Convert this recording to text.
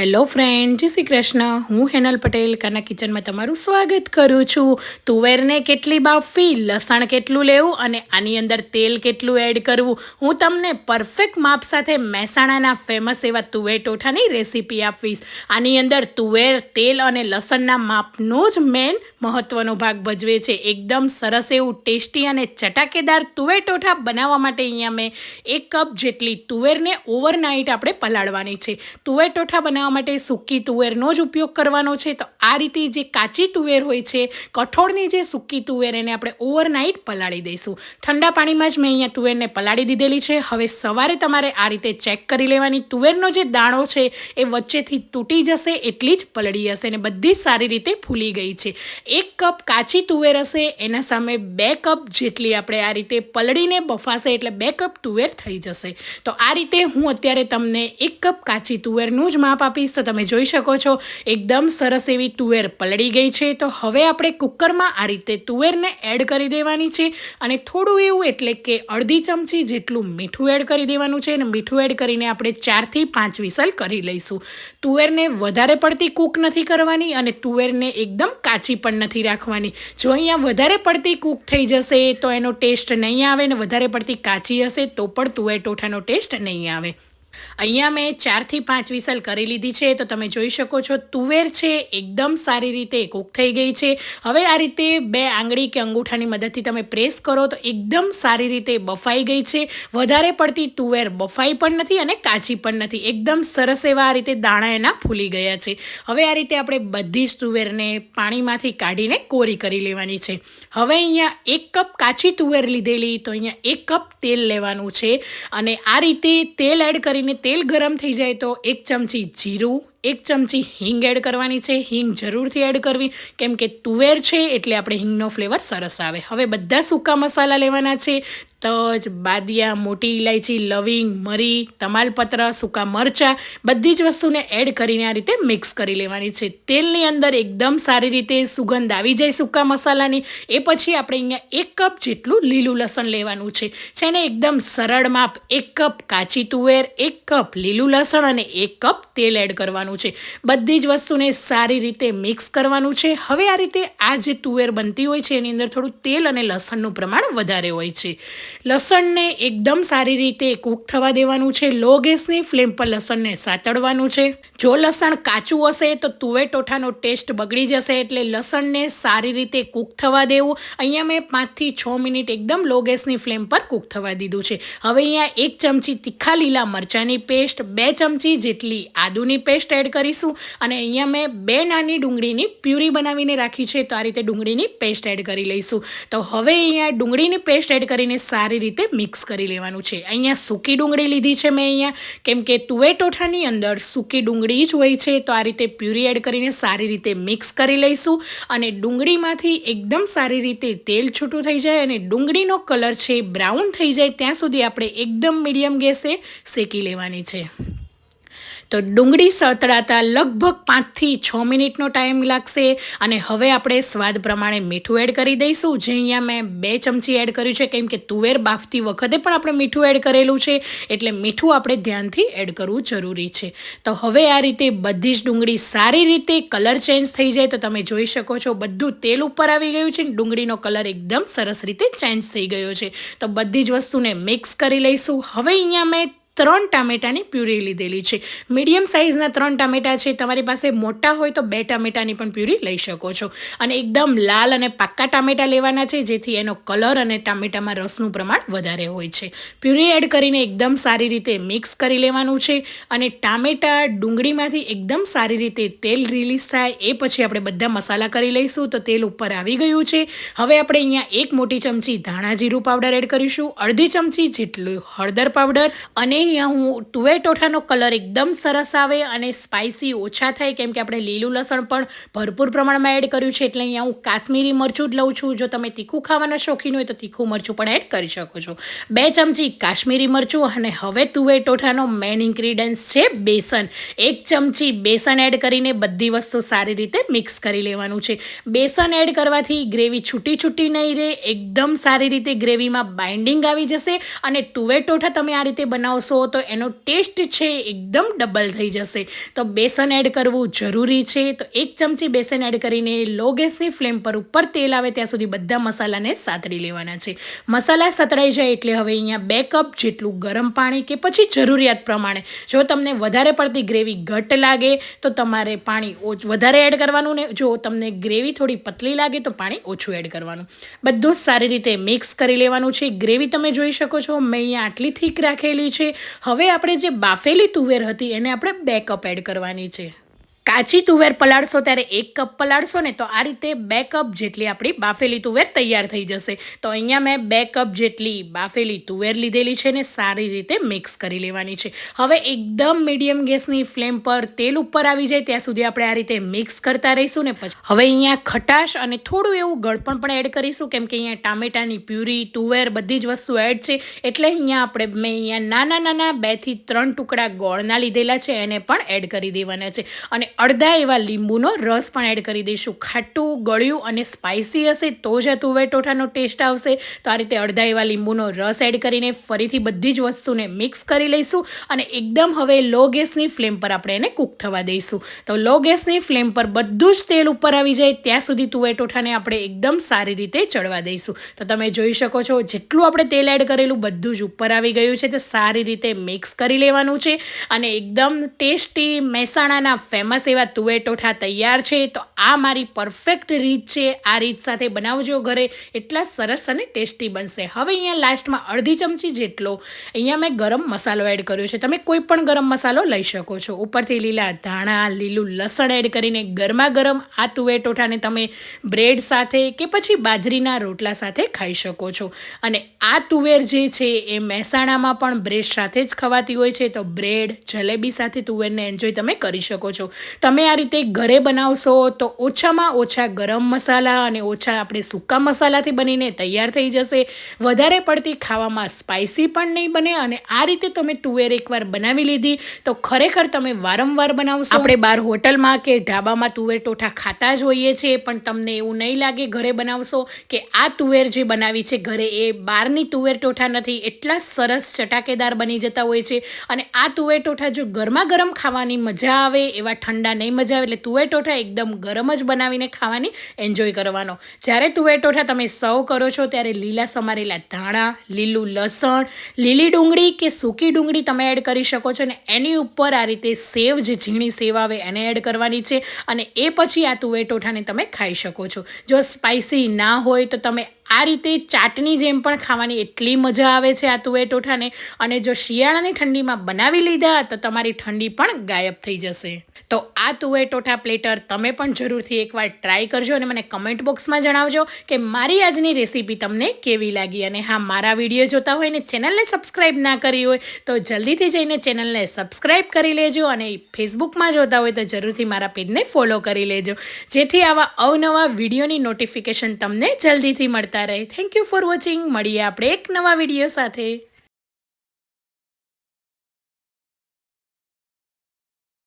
Hello friend, જય શ્રી કૃષ્ણ. હું હેનલ પટેલ કાના કિચનમાં તમારું સ્વાગત કરું છું. તુવેરને કેટલી બાફવી લસણ કેટલું લેવું અને આની અંદર તેલ કેટલું એડ કરવું? હું તમને પરફેક્ટ માપ સાથે મહેસાણાના ફેમસ એવા તુવેર ટોઠાની રેસીપી આપીશ. આની અંદર તુવેર, તેલ અને લસણના માપનો જ મેન મહત્ત્વનો ભાગ ભજવે છે. એકદમ સરસ એવું ટેસ્ટી અને ચટાકેદાર તુવેર ટોઠા બનાવવા માટે અહીંયા મેં એક કપ જેટલી તુવેરને ઓવરનાઇટ આપણે પલાળવાની છે. તુવેર ટોઠા બનાવવા માટે સૂકી તુવેરનો જ ઉપયોગ કરવાનો છે. તો આ રીતે જે કાચી તુવેર હોય છે, કઠોળની જે સૂકી તુવેર એને આપણે ઓવરનાઇટ પલાળી દઈશું. ઠંડા પાણીમાં જ મેં અહીંયા તુવેરને પલાળી દીધેલી છે. હવે સવારે તમારે આ રીતે ચેક કરી લેવાની. તુવેરનો જે દાણો છે, એ વચ્ચેથી તૂટી જશે, એટલી જ પલળી હશે અને બધી સારી રીતે ફૂલી ગઈ છે. એક કપ કાચી તુવેર હશે, એના સામે બે કપ જેટલી આપણે આ રીતે પલળીને બફાશે, એટલે બે કપ તુવેર થઈ જશે. તો આ રીતે હું અત્યારે તમને એક કપ કાચી તુવેરનું જ માપ આપીશ તો તમે જોઈ શકો છો, એકદમ સરસ એવી તુવેર પલળી ગઈ છે. તો હવે આપણે કુકરમાં આ રીતે તુવેરને એડ કરી દેવાની છે અને થોડું એવું એટલે કે અડધી ચમચી જેટલું મીઠું એડ કરી દેવાનું છે અને મીઠું એડ કરીને આપણે ચારથી પાંચ વિસલ કરી લઈશું. તુવેરને વધારે પડતી કૂક નથી કરવાની અને તુવેરને એકદમ કાચી પણ નથી રાખવાની. જો અહીંયા વધારે પડતી કૂક થઈ જશે તો એનો ટેસ્ટ નહીં આવે ને વધારે પડતી કાચી હશે તો પણ તુવેર ટોઠાનો ટેસ્ટ નહીં આવે. અહીંયા મેં ચારથી પાંચ વિસલ કરી લીધી છે, તો તમે જોઈ શકો છો તુવેર છે, એકદમ સારી રીતે કૂક થઈ ગઈ છે. હવે આ રીતે બે આંગળી કે અંગૂઠાની મદદથી તમે પ્રેસ કરો, તો એકદમ સારી રીતે બફાઈ ગઈ છે. વધારે પડતી તુવેર બફાઈ પણ નથી અને કાચી પણ નથી. એકદમ સરસ એવા આ રીતે દાણા એના ફૂલી ગયા છે. હવે આ રીતે આપણે બધી જ તુવેરને પાણીમાંથી કાઢીને કોરી કરી લેવાની છે. હવે અહીંયા એક કપ કાચી તુવેર લીધેલી, તો અહીંયા એક કપ તેલ લેવાનું છે. અને આ રીતે તેલ એડ કરીને તેલ ગરમ થઈ જાય તો એક ચમચી જીરું, એક ચમચી હિંગ એડ કરવાની છે. હિંગ જરૂરથી એડ કરવી. કેમ કે તુવેર છે એટલે આપણે હિંગનો ફ્લેવર સરસ આવે. હવે બધા સૂકા મસાલા લેવાના છે. તજ, બાદિયા, મોટી ઇલાયચી લવિંગ, મરી, તમાલપત્ર, સૂકા મરચાં, બધી જ વસ્તુને એડ કરીને આ રીતે મિક્સ કરી લેવાની છે. તેલની અંદર એકદમ સારી રીતે સુગંધ આવી જાય સૂકા મસાલાની. એ પછી આપણે અહીંયા એક કપ જેટલું લીલું લસણ લેવાનું છે. છે ને એકદમ સરળ માપ, એક કપ કાચી તુવેર, એક કપ લીલું લસણ અને એક કપ તેલ એડ કરવાનું છે. બધી જ વસ્તુને સારી રીતે મિક્સ કરવાનું છે. હવે આ રીતે આ જે તુવેર બનતી હોય છે, એની અંદર થોડું તેલ અને લસણનું પ્રમાણ વધારે હોય છે. લસણને એકદમ સારી રીતે કૂક થવા દેવાનું છે. લો ગેસની ફ્લેમ પર લસણને સાતળવાનું છે. જો લસણ કાચું હશે તો તુવેટોઠાનો ટેસ્ટ બગડી જશે એટલે લસણને સારી રીતે કૂક થવા દેવું. અહીંયા મેં પાંચથી છ મિનિટ એકદમ લો ગેસની ફ્લેમ પર કૂક થવા દીધું છે. હવે અહીંયા એક ચમચી તીખા લીલા મરચાંની પેસ્ટ, બે ચમચી જેટલી આદુની પેસ્ટ એડ કરીશું અને અહીંયા મેં બે નાની ડુંગળીની પ્યુરી બનાવીને રાખી છે. તો આ રીતે ડુંગળીની પેસ્ટ એડ કરી લઈશું. તો હવે અહીંયા ડુંગળીની પેસ્ટ એડ કરીને સારી રીતે મિક્સ કરી લેવાનું છે. અહીંયા સૂકી ડુંગળી લીધી છે મેં અહીંયા. કેમ કે ટોઠાની અંદર સૂકી ડુંગળી જ હોય છે, તો આ રીતે પ્યુરી એડ કરીને સારી રીતે મિક્સ કરી લઈશું અને ડુંગળીમાંથી એકદમ સારી રીતે તેલ છૂટું થઈ જાય અને ડુંગળીનો કલર છે બ્રાઉન થઈ જાય, ત્યાં સુધી આપણે એકદમ મીડિયમ ગેસે શેકી લેવાની છે. તો ડુંગળી સતળાતા લગભગ પાંચથી છ મિનિટનો ટાઈમ લાગશે અને હવે આપણે સ્વાદ પ્રમાણે મીઠું એડ કરી દઈશું. જે અહીંયા મેં બે ચમચી એડ કર્યું છે, કેમ કે તુવેર બાફતી વખતે પણ આપણે મીઠું એડ કરેલું છે, એટલે મીઠું આપણે ધ્યાનથી એડ કરવું જરૂરી છે. તો હવે આ રીતે બધી જ ડુંગળી સારી રીતે કલર ચેન્જ થઈ જાય, તો તમે જોઈ શકો છો બધું તેલ ઉપર આવી ગયું છે, ડુંગળીનો કલર એકદમ સરસ રીતે ચેન્જ થઈ ગયો છે. તો બધી જ વસ્તુને મિક્સ કરી લઈશું. હવે અહીંયા મેં ત્રણ ટામેટાની પ્યુરી લીધેલી છે. મીડિયમ સાઇઝના ત્રણ ટામેટા છે. તમારી પાસે મોટા હોય તો બે ટામેટાની પણ પ્યુરી લઈ શકો છો. અને એકદમ લાલ અને પાક્કા ટામેટા લેવાના છે, જેથી એનો કલર અને ટામેટામાં રસનું પ્રમાણ વધારે હોય છે. પ્યુરી એડ કરીને એકદમ સારી રીતે મિક્સ કરી લેવાનું છે અને ટામેટા ડુંગળીમાંથી એકદમ સારી રીતે તેલ રિલીઝ થાય, એ પછી આપણે બધા મસાલા કરી લઈશું. તો તેલ ઉપર આવી ગયું છે. હવે આપણે અહીંયા એક મોટી ચમચી ધાણા જીરું પાવડર એડ કરીશું. અડધી ચમચી જેટલું હળદર પાવડર અને અહીંયા હું તુવે ટોઠાનો કલર એકદમ સરસ આવે અને સ્પાઇસી ઓછા થાય, કેમ કે આપણે લીલું લસણ પણ ભરપૂર પ્રમાણમાં એડ કર્યું છે. એટલે અહીંયા હું કાશ્મીરી મરચું જ લઉં છું. જો તમે તીખું ખાવાના શોખીન હોય તો તીખું મરચું પણ એડ કરી શકો છો. બે ચમચી કાશ્મીરી મરચું અને હવે તુવેર ટોઠાનો મેઇન ઇન્ગ્રીડિયન્ટ્સ છે બેસન. એક ચમચી બેસન એડ કરીને બધી વસ્તુ સારી રીતે મિક્સ કરી લેવાનું છે. બેસન એડ કરવાથી ગ્રેવી છૂટી છૂટી નહીં રહે, એકદમ સારી રીતે ગ્રેવીમાં બાઇન્ડિંગ આવી જશે અને તુવેર ટોઠા તમે આ રીતે બનાવો બનાવશો તો એનો ટેસ્ટ છે એકદમ ડબલ થઈ જશે. તો બેસન એડ કરવું જરૂરી છે. તો એક ચમચી બેસન એડ કરીને લો ગેસની ફ્લેમ પર ઉપર તેલ આવે ત્યાં સુધી બધા મસાલાને સાતડી લેવાના છે. મસાલા સતળાઈ જાય એટલે હવે અહીંયા બે કપ જેટલું ગરમ પાણી કે પછી જરૂરિયાત પ્રમાણે. જો તમને વધારે પડતી ગ્રેવી ઘટ લાગે તો તમારે પાણી ઓછ, વધારે એડ કરવાનું ને જો તમને ગ્રેવી થોડી પતલી લાગે તો પાણી ઓછું એડ કરવાનું. બધું સારી રીતે મિક્સ કરી લેવાનું છે. ગ્રેવી તમે જોઈ શકો છો મેં અહીંયા આટલી થીક રાખેલી છે. હવે આપણે જે બાફેલી તુવેર હતી એને આપણે બે કપ એડ કરવાની છે. કાચી તુવેર પલાળશો ત્યારે એક કપ પલાળશો ને તો આ રીતે બે કપ જેટલી આપણી બાફેલી તુવેર તૈયાર થઈ જશે. તો અહીંયા મેં બે કપ જેટલી બાફેલી તુવેર લીધેલી છે ને સારી રીતે મિક્સ કરી લેવાની છે. હવે એકદમ મીડિયમ ગેસની ફ્લેમ પર તેલ ઉપર આવી જાય ત્યાં સુધી આપણે આ રીતે મિક્સ કરતા રહીશું ને પછી હવે અહીંયા ખટાશ અને થોડું એવું ગળપણ પણ એડ કરીશું કેમ કે અહીંયા ટામેટાની પ્યુરી, તુવેર બધી જ વસ્તુ એડ છે. એટલે અહીંયા આપણે મેં અહીંયા નાના નાના બેથી ત્રણ ટુકડા ગોળના લીધેલા છે, એને પણ એડ કરી દેવાના છે. અને અડધા એવા લીંબુનો રસ પણ એડ કરી દઈશું. ખાટું, ગળ્યું અને સ્પાઇસી હશે તો જ આ તુવેર ટેસ્ટ આવશે. તો આ રીતે અડધા એવા લીંબુનો રસ એડ કરીને ફરીથી બધી જ વસ્તુને મિક્સ કરી લઈશું અને એકદમ હવે લો ગેસની ફ્લેમ પર આપણે એને કૂક થવા દઈશું. તો લો ગેસની ફ્લેમ પર બધું જ તેલ ઉપર આવી જાય, ત્યાં સુધી તુવેર ટોઠાને આપણે એકદમ સારી રીતે ચડવા દઈશું. તો તમે જોઈ શકો છો, જેટલું આપણે તેલ એડ કરેલું બધું જ ઉપર આવી ગયું છે, તે સારી રીતે મિક્સ કરી લેવાનું છે. અને એકદમ ટેસ્ટી મહેસાણાના ફેમસ એવા તુવેર ટોઠા તૈયાર છે, તો આ મારી પરફેક્ટ રીત છે. આ રીત સાથે બનાવજો ઘરે. એટલા સરસ અને ટેસ્ટી બનશે. હવે અહીંયા લાસ્ટમાં અડધી ચમચી જેટલો અહીંયા મેં ગરમ મસાલો એડ કર્યો છે. તમે કોઈ પણ ગરમ મસાલો લઈ શકો છો. ઉપરથી લીલા ધાણા, લીલું લસણ એડ કરીને ગરમા ગરમ આ તુવેર ટોઠાને તમે બ્રેડ સાથે કે પછી બાજરીના રોટલા સાથે ખાઈ શકો છો. અને આ તુવેર જે છે, એ મહેસાણામાં પણ બ્રેડ સાથે જ ખવાતી હોય છે. તો બ્રેડ જલેબી સાથે તુવેરને એન્જોય તમે કરી શકો છો. તમે આ રીતે ઘરે બનાવશો તો ઓછામાં ઓછા ગરમ મસાલા અને ઓછા આપણે સૂકા મસાલાથી બનીને તૈયાર થઈ જશે. વધારે પડતી ખાવામાં સ્પાઇસી પણ નહીં બને અને આ રીતે તમે તુવેર એકવાર બનાવી લીધી તો ખરેખર તમે વારંવાર બનાવશો. આપણે બહાર હોટલમાં કે ઢાબામાં તુવેર ટોઠા ખાતા જ હોઈએ છીએ, પણ તમને એવું નહીં લાગે ઘરે બનાવશો કે આ તુવેર જે બનાવી છે, ઘરે એ બહારની તુવેર ટોઠા નથી, એટલા સરસ ચટાકેદાર બની જતા હોય છે. અને આ તુવેર ટોઠા જો ગરમા ગરમ ખાવાની મજા આવે, એવા ઠંડા નહીં મજા આવે, એટલે તુવેટોઠા એકદમ ગરમ જ બનાવીને ખાવાની એન્જોય કરવાનો. જ્યારે તુવેર ટોઠા તમે સર્વ કરો છો, ત્યારે લીલા સમારેલા ધાણા, લીલું લસણ, લીલી ડુંગળી કે સૂકી ડુંગળી તમે એડ કરી શકો છો અને એની ઉપર આ રીતે સેવ, જે ઝીણી સેવ આવે એને એડ કરવાની છે અને એ પછી આ તુવેર ટોઠાને તમે ખાઈ શકો છો. જો સ્પાઇસી ના હોય તો તમે આ રીતે ચાટની જેમ પણ ખાવાની એટલી મજા આવે છે આ તુવેર ટોઠાને. અને જો શિયાળાની ઠંડીમાં બનાવી લીધા તો તમારી ઠંડી પણ ગાયબ થઈ જશે. તો આ તુવેર ટોઠા પ્લેટર તમે પણ જરૂરથી એકવાર ટ્રાય કરજો અને મને કમેન્ટ બોક્સમાં જણાવજો કે મારી આજની રેસીપી તમને કેવી લાગી અને હા, મારા વીડિયો જોતા હોય ને ચેનલને સબસ્ક્રાઈબ ના કરી હોય તો જલ્દીથી જઈને ચેનલને સબસ્ક્રાઈબ કરી લેજો અને ફેસબુકમાં જોતા હોય તો જરૂરથી મારા પેજને ફોલો કરી લેજો. જેથી આવા અવનવા વિડીયોની નોટિફિકેશન તમને જલ્દીથી મળતા રહે. થેન્ક યુ ફોર વોચિંગ મળીએ આપણે એક નવા વીડિયો સાથે.